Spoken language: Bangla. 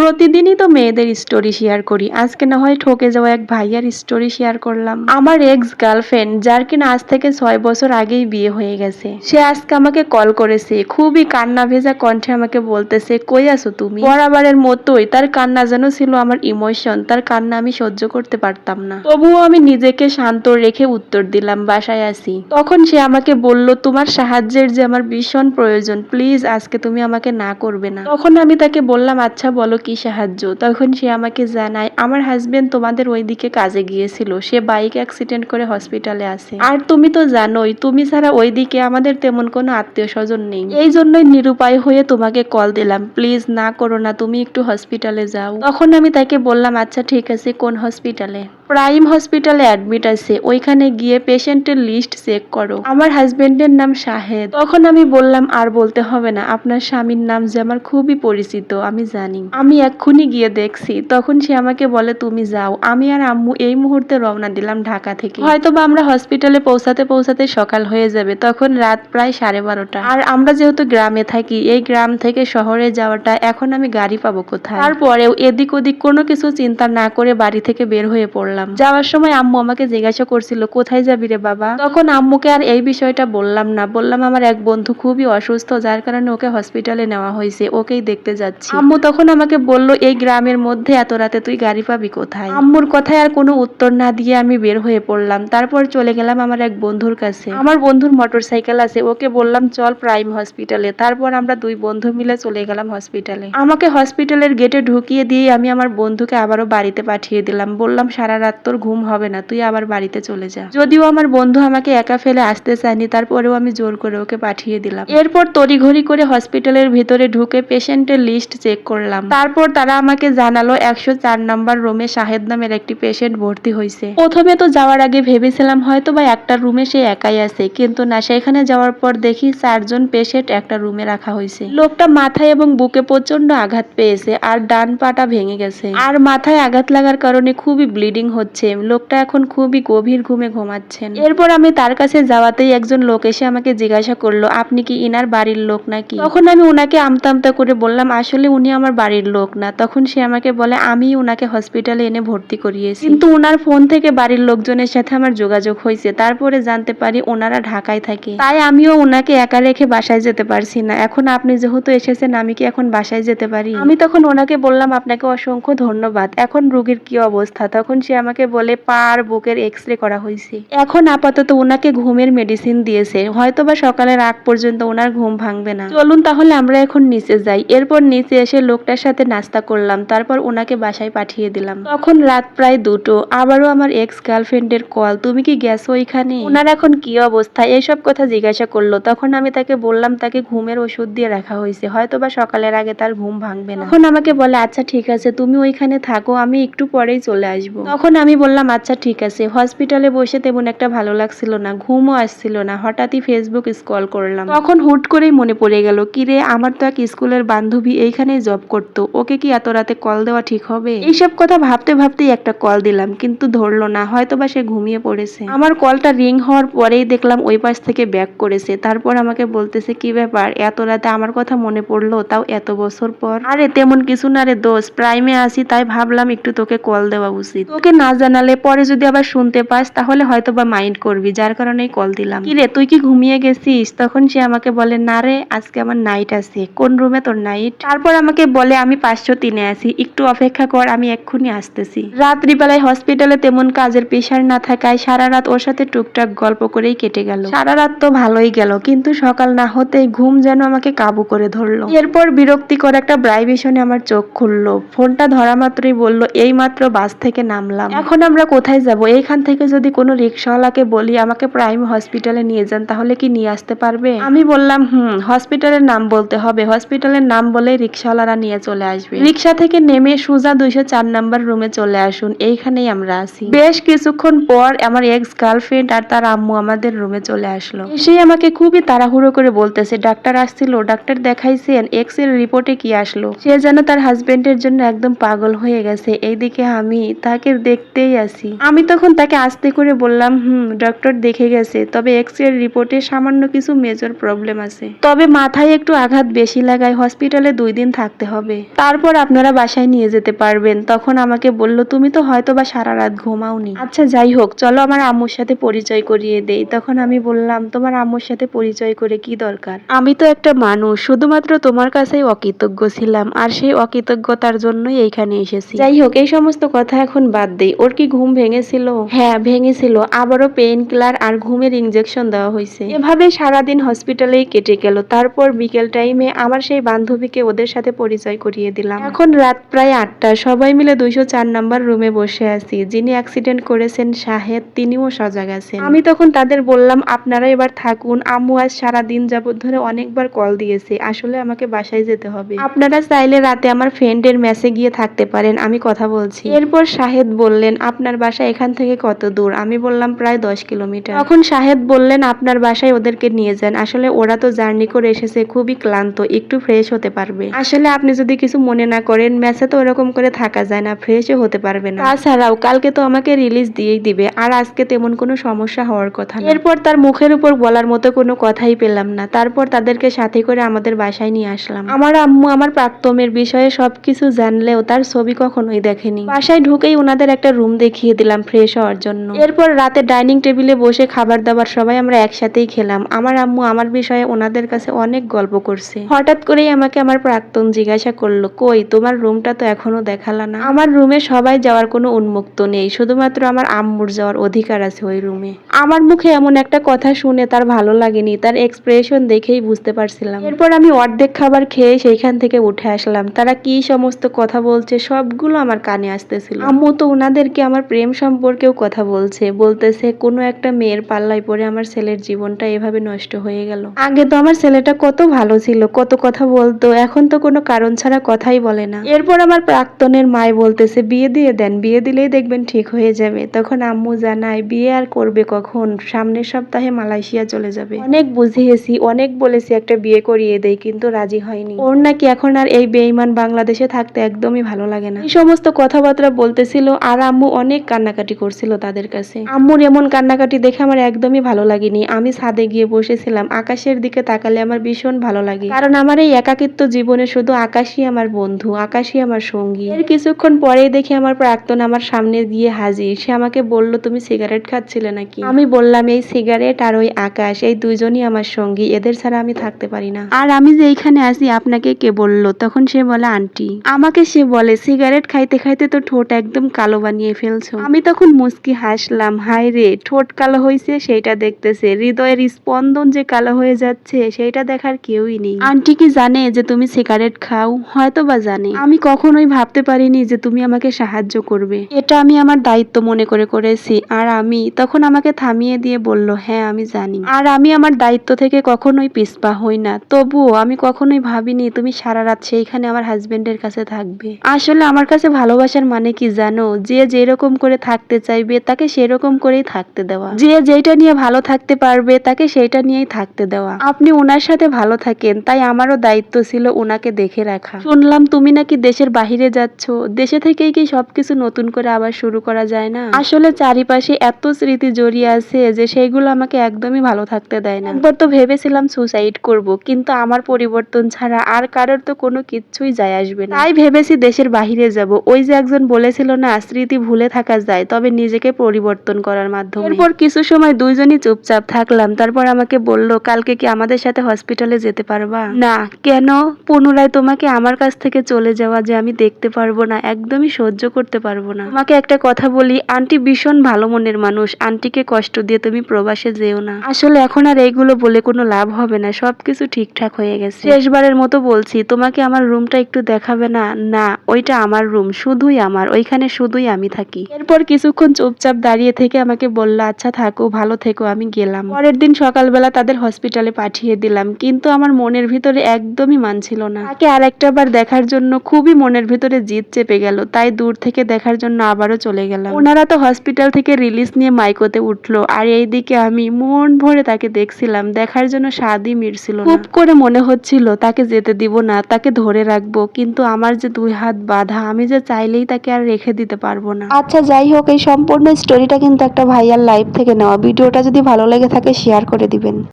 প্রতিদিনই তো মেয়েদের স্টোরি শেয়ার করি। আজকে না হয় ঠকে যাওয়া এক ভাইয়ার স্টোরি শেয়ার করলাম। আমার এক্স গার্লফ্রেন্ড যার কিনা আজ থেকে ছয় বছর আগেই বিয়ে হয়ে গেছে। সে আজকে আমাকে কল করেছে, খুবই কান্না ভেজা কণ্ঠে আমাকে বলতেছে, কই আছো তুমি? বরাবরের মতোই তার কান্না যেন ছিল আমার ইমোশন তার কান্না আমি সহ্য করতে পারতাম না। তবুও আমি নিজেকে শান্ত রেখে উত্তর দিলাম, বাসায় আসি তখন সে আমাকে বলল, তোমার সাহায্যের যে আমার ভীষণ প্রয়োজন প্লিজ আজকে তুমি আমাকে না করবে না। তখন আমি তাকে বললাম আচ্ছা বলো কি সাহায্য? তখন সে আমাকে জানায়, আমার হাজবেন্ড তোমাদের ওইদিকে কাজে গিয়েছিল। সে বাইক অ্যাক্সিডেন্ট করে হসপিটালে আছে। আর তুমি তো জানোই, তুমি ছাড়া ওইদিকে আমাদের তেমন কোনো আত্মীয় স্বজন নেই। এই জন্যই নিরুপায় হয়ে তোমাকে কল দিলাম। প্লিজ না করো না, তুমি একটু হসপিটালে যাও। তখন আমি তাকে বললাম আচ্ছা ঠিক আছে, কোন হসপিটালে প্রাইম হসপিটালে অ্যাডমিট আছে। ওইখানে গিয়ে পেশেন্টের লিস্ট চেক করো। আমার হাজবেন্ডের নাম শাহেদ। তখন আমি বললাম, আর বলতে হবে না, আপনার স্বামীর নাম যে আমার খুবই পরিচিত, আমি জানি। আমি এক্ষুনি গিয়ে দেখছি। তখন সে আমাকে বলে, তুমি যাও। আমি আর আম্মু এই মুহূর্তে রওনা দিলাম ঢাকা থেকে। হয়তো বা আমরা হসপিটালে পৌঁছাতে পৌঁছাতে সকাল হয়ে যাবে। তখন রাত প্রায় সাড়ে বারোটা। আর আমরা যেহেতু গ্রামে থাকি, এই গ্রাম থেকে শহরে যাওয়াটা এখন আমি গাড়ি পাবো কোথায়? তারপরেও এদিক ওদিক কোনো কিছু চিন্তা না করে বাড়ি থেকে বের হয়ে পড়লাম। যাওয়ার সময় আম্মু আমাকে জিজ্ঞাসা করছিল, কোথায় যাবি রে বাবা? তখন আম্মুকে আর এই বিষয়টা বললাম না। বললাম, আমার এক বন্ধু খুবই অসুস্থ, যার কারণে ওকে হসপিটালে নেওয়া হয়েছে। ওকেই দেখতে যাচ্ছি। আম্মু তখন আমাকে বলল, এই গ্রামের মধ্যে এত রাতে তুই গাড়ি পাবি কোথায়? আম্মুর কথায় আর কোনো উত্তর না দিয়ে আমি বের হয়ে পড়লাম। তারপর চলে গেলাম আমার এক বন্ধুর কাছে। আমার বন্ধুর মোটর সাইকেল আছে, ওকে বললাম, চল প্রাইম হসপিটালে। তারপর আমরা দুই বন্ধু মিলে চলে গেলাম হসপিটালে। আমাকে হসপিটালের গেটে ঢুকিয়ে দিয়ে আমি আমার বন্ধুকে আবারও বাড়িতে পাঠিয়ে দিলাম। বললাম, সারা রাত তোর ঘুম হবে না, তুই আবার বাড়িতে চলে যা। যদিও আমার বন্ধু আমাকে একা ফেলে আসতে চায়নি, তারপরেও আমি জোর করে ওকে পাঠিয়ে দিলাম। এরপর তড়িঘড়ি করে হসপিটালের ভিতরে ঢুকে পেশেন্টের লিস্ট চেক করলাম। তারপর তারা আমাকে জানালো, একশো চার নম্বর রুমে শাহেদ নামের একটি পেশেন্ট ভর্তি হয়েছে প্রথমে তো যাওয়ার আগে ভেবেছিলাম হয়তো বা একটা রুমে সে একাই আছে, কিন্তু না, সেখানে যাওয়ার পর দেখি চারজন পেশেন্ট একটা রুমে রাখা হয়েছে লোকটা মাথায় এবং বুকে প্রচণ্ড আঘাত পেয়েছে আর ডান পাটা ভেঙে গেছে। আর মাথায় আঘাত লাগার কারণে খুবই ব্লিডিং হচ্ছে। লোকটা এখন খুবই গভীর ঘুমে ঘুমাচ্ছেন। এরপর আমি তার কাছে যাওয়াতেই একজন লোক এসে আমাকে জিজ্ঞাসা করল, আপনি কি ইনার বাড়ির লোক নাকি? তখন আমি উনাকে আমতা আমতা করে বললাম, আসলে উনি আমার বাড়ির লোক। না তখন সে আমাকে বলে আমি উনাকে হসপিটালে এনে ভর্তি করিয়েছি। কিন্তু উনার ফোন থেকে বাড়ির লোকজনের সাথে আমার যোগাযোগ হয়েছে। তারপরে জানতে পারি ওনারা ঢাকায় থাকে। তাই আমিও ওনাকে একা রেখে বাসায় যেতে পারছি না। এখন আপনি যেহেতু এসেছেন আমি কি এখন বাসায় যেতে পারি? আমি তখন ওনাকে বললাম আপনাকে অসংখ্য ধন্যবাদ। এখন রোগীর কি অবস্থা? তখন সে আমাকে বলে পা আর বুকের এক্স রে করা হয়েছে। এখন আপাতত ওনাকে ঘুমের মেডিসিন দিয়েছে। হয়তো বা সকালের আগ পর্যন্ত ওনার ঘুম ভাঙবে না। চলুন তাহলে আমরা এখন নিচে যাই। এরপর নিচে এসে লোকটার সাথে নাস্তা করলাম, তারপর ওনাকে বাসায় পাঠিয়ে দিলাম। তখন রাত প্রায় দুটো, আবারও আমার এক্স গার্লফ্রেন্ডের কল তুমি কি গেছো ওইখানে ওনার এখন কি অবস্থা? এইসব কথা জিজ্ঞাসা করল। তখন আমি তাকে বললাম, তাকে ঘুমের ওষুধ দিয়ে রাখা হয়েছে। হয়তো বা সকালের আগে তার ঘুম ভাঙবে না। তখন আমাকে বলে আচ্ছা ঠিক আছে, তুমি ওইখানে থাকো, আমি একটু পরেই চলে আসব। তখন আমি বললাম আচ্ছা ঠিক আছে। হসপিটালে বসে তেমন একটা ভালো লাগছিল না, ঘুমও আসছিল না, হঠাৎই ফেসবুক স্ক্রল করলাম। তখন হুট করেই মনে পড়ে গেল, কিরে, আমার তো এক স্কুলের বান্ধবী এইখানেই জব করতো। ওকে কি এত রাতে কল দেওয়া ঠিক হবে? এইসব কথা ভাবতে ভাবতেই একটা কল দিলাম কিন্তু ধরলো না হয়তো বা সে ঘুমিয়ে পড়েছে। আমার কলটা রিং হওয়ার পরেই দেখলাম ওই পাশ থেকে ব্যাক করেছে তারপর আমাকে বলতেছে কি ব্যাপার? এত রাতে আমার কথা মনে পড়ল তাও এত বছর পর? আরে তেমন কিছু না রে দোষ প্রাইমে আসি তাই ভাবলাম একটু তোকে কল দেওয়া উচিত। তোকে না জানালে পরে যদি আবার শুনতে পাস তাহলে হয়তো বা মাইন্ড করবি যার কারণে কল দিলাম। কিরে তুই কি ঘুমিয়ে গেছিস? তখন সে আমাকে বলে না রে আজকে আমার নাইট আছে কোন রুমে তোর নাইট? তারপর আমাকে বলে আমি পাঁচশো তিনে আছি একটু অপেক্ষা কর, আমি এক্ষুনি আসতেছি। রাত্রিবেলায় হসপিটালে তেমন কাজের প্রেশার না থাকায় সারা রাত ওর সাথে টুকটাক গল্প করেই কেটে গেল। সারা রাত তো ভালোই গেল, কিন্তু সকাল না হতেই ঘুম যেন আমাকে কাবু করে ধরলো। এরপর বিরক্তিকর একটা ব্রাইভেশনে আমার চোখ খুললো। ফোনটা ধরা মাত্রই বলল, এই মাত্র বাস থেকে নামলাম। এখন আমরা কোথায় যাব? এইখান থেকে যদি কোনো রিক্সাওয়ালাকে বলি, আমাকে প্রাইম হসপিটালে নিয়ে যান, তাহলে কি নিয়ে আসতে পারবে? আমি বললাম, হুম, হসপিটালের নাম বলতে হবে। হসপিটালের নাম বলে রিক্সাওয়ালারা নিয়ে চলে আসবে। রিক্সা থেকে নেমে সোজা দুইশো চার নাম্বার রুমে চলে আসুন। এইখানেই আমরা আছি। বেশ কিছুক্ষণ পর আমার এক্স গার্লফ্রেন্ড আর তার আম্মু আমাদের রুমে চলে আসলো। এসেই আমাকে খুবই তাড়াহুড়ো করে বলতেছে, ডাক্তার আসছিল, ডাক্তার দেখাইছেন এক্সের রিপোর্টে কি আসলো? সে যেন তার হাজবেন্ডের জন্য একদম পাগল হয়ে গেছে। এইদিকে আমি তাকে দেখতেই আছি। আমি তখন তাকে আস্তে করে বললাম, হুম ডক্টর দেখে গেছে, তবে এক্সের রিপোর্টে সামান্য কিছু মেজর প্রবলেম আছে। তবে মাথায় একটু আঘাত বেশি লাগায় হসপিটালে দুই দিন থাকতে হবে। তারপর আপনারা বাসায় নিয়ে যেতে পারবেন। তখন আমাকে বলল তুমি তো হয়তো বা সারা রাত ঘুমাওনি। আচ্ছা যাই হোক চলো আমার আম্মুর সাথে পরিচয় করিয়ে দেই। তখন আমি বললাম তোমার আম্মুর সাথে পরিচয় করে কি দরকার? আমি তো একটা মানুষ শুধুমাত্র তোমার কাছেই অকৃতজ্ঞ ছিলাম আর সেই অকৃতজ্ঞতার জন্যই এইখানে এসেছি। যাই হোক এই সমস্ত কথা এখন বাদ দেই। ওর কি ঘুম ভেঙেছিল? হ্যাঁ ভেঙেছিল। আবারও পেইন কিলার আর ঘুমের ইনজেকশন দেওয়া হয়েছে। এভাবে সারাদিন হসপিটালেই কেটে গেল। তারপর বিকেল টাইমে আমার সেই বান্ধবীকে ওদের সাথে পরিচয় করিয়ে দিলাম। এখন রাত প্রায় আটটা সবাই মিলে দুইশো চার নাম্বার রুমে বসে আছি। যিনি অ্যাক্সিডেন্ট করেছেন শাহেদ তিনিও সজাগ আছেন। আমি তখন তাদের বললাম আপনারা এবার থাকুন। আম্মু আজ সারা দিন যাবত ধরে অনেকবার কল দিয়েছে। আসলে আমাকে বাসায় যেতে হবে। আপনারা চাইলে রাতে আমার ফ্রেন্ডের মেসে গিয়ে থাকতে পারেন। আমি কথা বলছি। এরপর শাহেদ বললেন আপনার বাসা এখান থেকে কত দূর? আমি বললাম প্রায় দশ কিলোমিটার। তখন শাহেদ বললেন আপনার বাসায় ওদেরকে নিয়ে যান। আসলে ওরা তো জার্নি করে এসেছে খুবই ক্লান্ত একটু ফ্রেশ হতে পারবে। আসলে আপনি যদি কিছু মনে না করেন, মেসে তো ওরকম করে থাকা যায় না ফ্রেশও হতে পারবে না। তাছাড়াও কালকে তো আমাকে রিলিজ দিয়েই দিবে, আর আজকে তেমন কোনো সমস্যা হওয়ার কথা এরপর তার মুখের উপর বলার মতো কোনো কথাই পেলাম না। তারপর তাদেরকে সাথে করে আমাদের বাসায় নিয়ে আসলাম। আমার আম্মু আমার প্রাক্তমের বিষয়ে সবকিছু জানলেও তার ছবি কখনোই দেখেনি। বাসায় ঢুকেই ওনাদের একটা রুম দেখিয়ে দিলাম ফ্রেশ হওয়ার জন্য। এরপর রাতে ডাইনিং টেবিলে বসে খাবার দাবার সবাই আমরা একসাথেই খেলাম। আমার আম্মু আমার বিষয়ে ওনাদের কাছে অনেক গল্প করছে। হঠাৎ করেই আমাকে আমার প্রাক্তন জিজ্ঞাসা করল কই তোমার রুমটা তো এখনও দেখালা না। আমার রুমে সবাই যাওয়ার কোনো উন্মুক্ত নেই শুধুমাত্র আমার আম্মুর যাওয়ার অধিকার আছে ওই রুমে। আমার মুখে এমন একটা কথা শুনে তার ভালো লাগেনি তার এক্সপ্রেশন দেখেই বুঝতে পারছিলাম। এরপর আমি অর্ধেক খাবার খেয়ে সেইখান থেকে উঠে আসলাম। তারা কি সমস্ত কথা বলছে সবগুলো আমার কানে আসতেছিল। আম্মু তো ওনাদেরকে আমার প্রেম সম্পর্কেও কথা বলছে বলতেছে কোনো একটা মেয়ের পাল্লায় পড়ে আমার ছেলের জীবনটা এভাবে নষ্ট হয়ে গেল। আগে তো আমার ছেলেটা কত ভালো ছিল কত কথা বলতো এখন তো কোনো কারণ ছাড়া কথাই বলে না। এরপর আমার প্রাক্তনের মায় বলতেছে, বিয়ে দিয়ে দেন, বিয়ে দিলেই দেখবেন ঠিক হয়ে যাবে। তখন আম্মু জানায়, বিয়ে আর করবে কখন? সামনের সপ্তাহে মালয়েশিয়া চলে যাবে। অনেক বুঝিয়েছি, অনেক বলেছি, একটা বিয়ে করিয়ে দেই, কিন্তু রাজি হয়নি। ওর নাকি এখন আর এই বেইমান বাংলাদেশে থাকতে একদমই ভালো লাগে না। এই সমস্ত কথাবার্তা বলতেছিল আর আম্মু অনেক কান্নাকাটি করছিল তাদের কাছে। আম্মুর এমন কান্নাকাটি দেখে আমার একদমই ভালো লাগেনি। আমি ছাদে গিয়ে বসেছিলাম, আকাশের দিকে তাকালে আমার ভীষণ ভালো লাগে। কারণ আমার এই একাকিত্ব জীবনে শুধু আকাশই আমার বন্ধু, আকাশই আমার সঙ্গী। এর কিছুক্ষণ পরেই দেখি আমার প্রাক্তন আমার সামনে গিয়ে হাজির। সে আমাকে বলল, তুমি সিগারেট খাচ্ছিলে নাকি? আমি বললাম, এই সিগারেট আর ওই আকাশ, এই দুইজনই আমার সঙ্গী। এদের ছাড়া আমি থাকতে পারি না। আর আমি যে এইখানে আছি, আপনাকে কে বলল? তখন সে বলে, আন্টি। আমাকে সে বলে, সিগারেট খাইতে খাইতে তো ঠোঁট একদম কালো বানিয়ে ফেলছো। আমি তখন মুস্কি হাসলাম হাই রে, ঠোঁট কালো হয়েছে সেইটা দেখতেছে। হৃদয়ের স্পন্দন যে কালো হয়ে যাচ্ছে, সেইটা দেখার কেউই নেই। আন্টি কি জানে যে তুমি সিগারেট খাও? হয়তো বা জানে। আমি কখনোই ভাবতে পারিনি যে তুমি আমাকে সাহায্য করবে। এটা আমি আমার দায়িত্ব মনে করে করেছি। আর আমি তখন আমাকে থামিয়ে দিয়ে বলল হ্যাঁ আমি জানি। আর আমি আমার দায়িত্ব থেকে কখনোই পিছপা হই না। তবুও আমি কখনোই ভাবিনি তুমি সারা রাত সেইখানে আমার হাজবেন্ডের কাছে থাকবে। আসলে আমার কাছে ভালোবাসার মানে কি জানো? যে যেরকম করে থাকতে চাইবে তাকে সেরকম করেই থাকতে দেওয়া। যে যেটা নিয়ে ভালো থাকতে পারবে তাকে সেইটা নিয়েই থাকতে দেওয়া। আপনি ওনার সাথে ভালো থাকেন, তাই আমারও দায়িত্ব ছিল ওনাকে দেখে রাখা। শুনলাম তুমি নাকি দেশের বাহিরে যাচ্ছ। দেশে থেকেই কি সবকিছু নতুন করে আবার শুরু করা যায় না? আসলে চারিপাশে এত স্মৃতি জড়িয়ে আছে যে সেইগুলো আমাকে একদমই ভালো থাকতে দেয় না। একবার তো ভেবেছিলাম সুসাইড করব, কিন্তু আমার পরিবর্তন ছাড়া আর কারোর তো কোনো কিচ্ছুই যায় আসবে না। তাই ভেবেছি দেশের বাহিরে যাব। ওই যে একজন বলেছিল না, স্মৃতি ভুলে থাকা যায়, তবে নিজেকে পরিবর্তন করার মাধ্যমে। এরপর কিছু সময় দুইজনই চুপচাপ থাকলাম। তারপর আমাকে বলল, কালকে কি আমাদের সাথে হসপিটালে যেতে পারবা? না। কেন? পুনরায় তোমাকে আমার কাছ থেকে চলে যাওয়া যে আমি দেখতে পারব না, একদমই সহ্য করতে পারব না। তোমাকে একটা কথা বলি, আন্টি ভীষণ ভালো মনের মানুষ। আন্টিকে কষ্ট দিয়ে তুমি প্রবাসে যেও না। আসলে এখন আর এইগুলো বলে কোনো লাভ হবে না, সবকিছু ঠিকঠাক হয়ে গেছে। শেষবারের মতো বলছি, তোমাকে আমার রুমটা একটু দেখাবে না? না, ওইটা আমার রুম, শুধুই আমার, ওইখানে শুধুই আমি থাকি। এরপর কিছুক্ষণ চুপচাপ দাঁড়িয়ে থেকে আমাকে বলল আচ্ছা থাকো, ভালো থেকো, আমি গেলাম। পরের দিন সকালবেলা তাদের হসপিটালে পাঠিয়ে দিলাম, কিন্তু আমার মনের ভিতরে একদমই মানছিল না। তাকে আর একটা বার দেখার জন্য খুবই মনের ভিতরে জিদ চেপে গেল, তাই দূর থেকে দেখার জন্য আবারও চলে গেলাম। ওনারা তো হসপিটাল থেকে রিলিজ নিয়ে মাইকোতে উঠল, আর এইদিকে আমি মন ভরে তাকে দেখছিলাম, দেখার জন্য স্বাদই মিটছিল খুব করে মনে হচ্ছিল, তাকে যেতে দিব না, তাকে ধরে রাখব, কিন্তু আমার যে দুই হাত বাধা, আমি যে চাইলেই তাকে আর রেখে দিতে পারব না। আচ্ছা যাই হোক, এই সম্পূর্ণ স্টোরিটা কিন্তু একটা ভাইয়ার লাইফ থেকে নেওয়া। ভিডিওটা যদি ভালো লেগে থাকে শেয়ার করে দিবেন।